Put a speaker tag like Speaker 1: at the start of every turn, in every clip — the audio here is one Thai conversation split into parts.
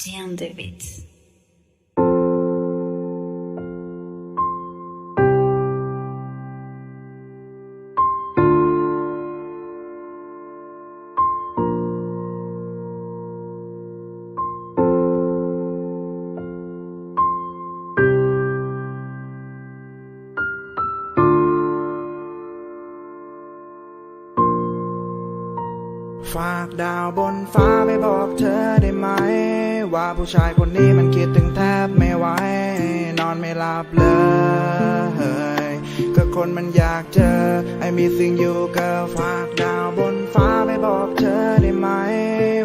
Speaker 1: to end with.
Speaker 2: ฝากดาวบนฟ้าไปบอกเธอได้ไหม ว่าผู้ชายคนนี้มันคิดถึงแทบไม่ไหว นอนไม่หลับเลยก็คนมันอยากเจอไอ้มีสิ่งอยู่ก็ฝากดาวบนฟ้าไปบอกเธอได้ไหม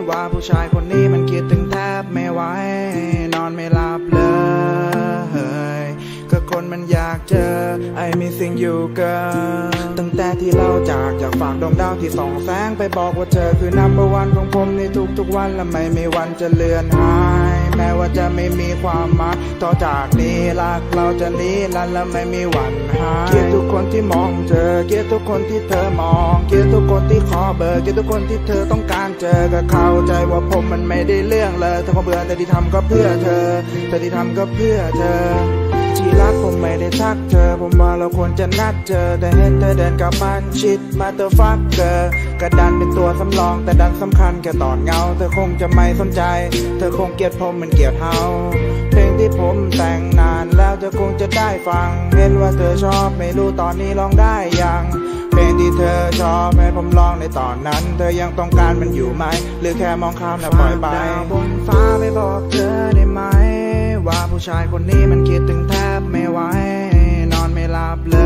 Speaker 2: ว่าผู้ชายคนนี้มันคิดถึงแทบไม่ไหว นอนไม่หลับเลย มันอยากเจอไอ้มีสิ่งอยู่เกินตั้งแต่ที่เราจากจากฝากดวงดาวที่ส่องแสงไปบอกว่าเธอคือนัมเบอร์วันของผมในทุกๆวันและไม่มีวันจะเลือนหายแม้ว่าจะไม่มีความหมายต่อจากนี้รักเราจะนี้ลันและไม่มีวันหายเกลียดทุกคนที่มองเธอเกลียดทุกคนที่เธอมองเกลียดทุกคนที่ขอเบอร์เกลียดทุกคนที่เธอต้องการเจอก็เข้าใจว่าผมมันไม่ได้เรื่องเลยถ้าผมเบื่อแต่ที่ทำก็เพื่อเธอแต่ที่ทำก็เพื่อเธอ ที่รักผมไม่ได้ทักเธอ ผมว่าเราควรจะนัดเจอ แต่เห็นเธอเดินกลับมันชิดมาเตอร์ฟักเกอร์กระดันเป็นตัวสำรองแต่ดันสำคัญแค่ตอนเงา เธอคงจะไม่สนใจ เธอคงเกลียดผมเหมันเกลียดเฮาเพลงที่ผมแต่งนานแล้วเธอคงจะได้ฟัง เห็นว่าเธอชอบไม่รู้ตอนนี้ลองได้ยังเพลงที่เธอชอบให้ผมลองในตอนนั้น เธอยังต้องการมันอยู่ไหม หรือแค่มองข้ามแล้วปล่อยไปบนฟ้าไปบอกเธอได้ไหม ว่าผู้ชายคนนี้มันคิดถึงแทบไม่ไหวนอนไม่หลับเล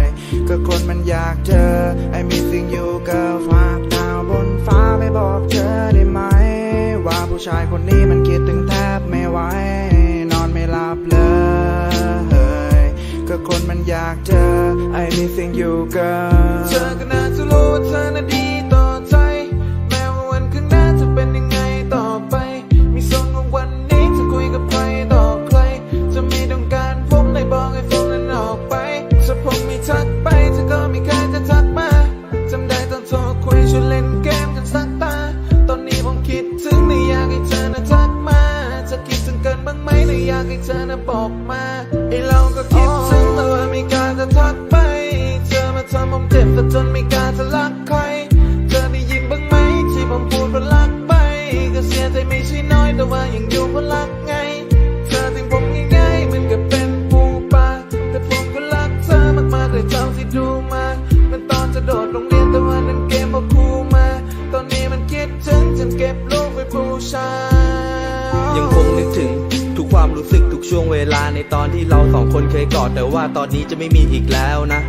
Speaker 2: ย ก็คนมันอยากเจอไอ้มีสิ่งอยู่ก็ฝากดาวบนฟ้าไปบอกเธอได้ไหม ว่าผู้ชายคนนี้มันคิดถึงแทบไม่ไหวนอนไม่หลับเลยก็คนมันอยากเจอไอ้มีสิ่งอยู่ก็
Speaker 3: เธอก็น่าจะรู้ว่าเธอน่ะดี ล่นเกมกันสักตา ตอนนี้ผมคิดถึงไม่อยากให้เธอน่ะทักมา จะคิดถึงกันบ้างไหมในอยากให้เธอน่ะบอกมาไอเราก็คิดถึงแต่ว่าไม่กล้าจะทักไป เธอมาทำผมเจ็บแต่จนไม่
Speaker 4: รู้สึกทุกช่วงเวลาในตอนที่เราสองคนเคยกอดแต่ว่าตอนนี้จะไม่มีอีกแล้วนะ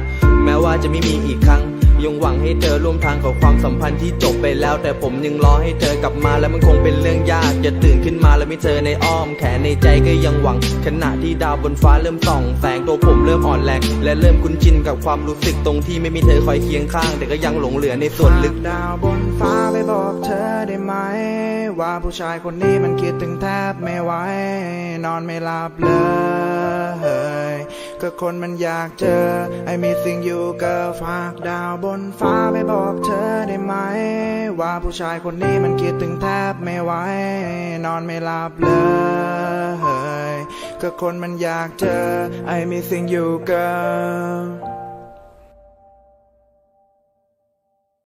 Speaker 4: แม้ว่าจะไม่มีอีกครั้ง ยังหวังให้เธอร่วมทางกับความสัมพันธ์ที่จบไปแล้ว แต่ผมยังรอให้เธอกลับมาและมันคงเป็นเรื่องยากจะตื่นขึ้นมาแล้วไม่เจอในอ้อมแขนในใจก็ยังหวังขณะที่ดาวบนฟ้าเริ่มส่องแสงตัวผมเริ่มอ่อนแรงและเริ่มคุ้นชินกับความรู้สึกตรงที่ไม่มีเธอคอยเคียงข้าง แต่ก็ยังหลงเหลือในส่วนลึก
Speaker 2: ดาวบนฟ้าไปบอกเธอได้ไหม ว่าผู้ชายคนนี้มันคิดถึงแทบไม่ไหวนอนไม่หลับเลย ก็คนมันอยากเจอ ไอ้มีสิ่งอยู่ก็ฝากดาวบนฟ้าไปบอกเธอได้ไหม ว่าผู้ชายคนนี้มันคิดถึงแทบไม่ไหวนอนไม่หลับเลยก็คนมันอยากเจอ ไอ้มีสิ่งอยู่ก็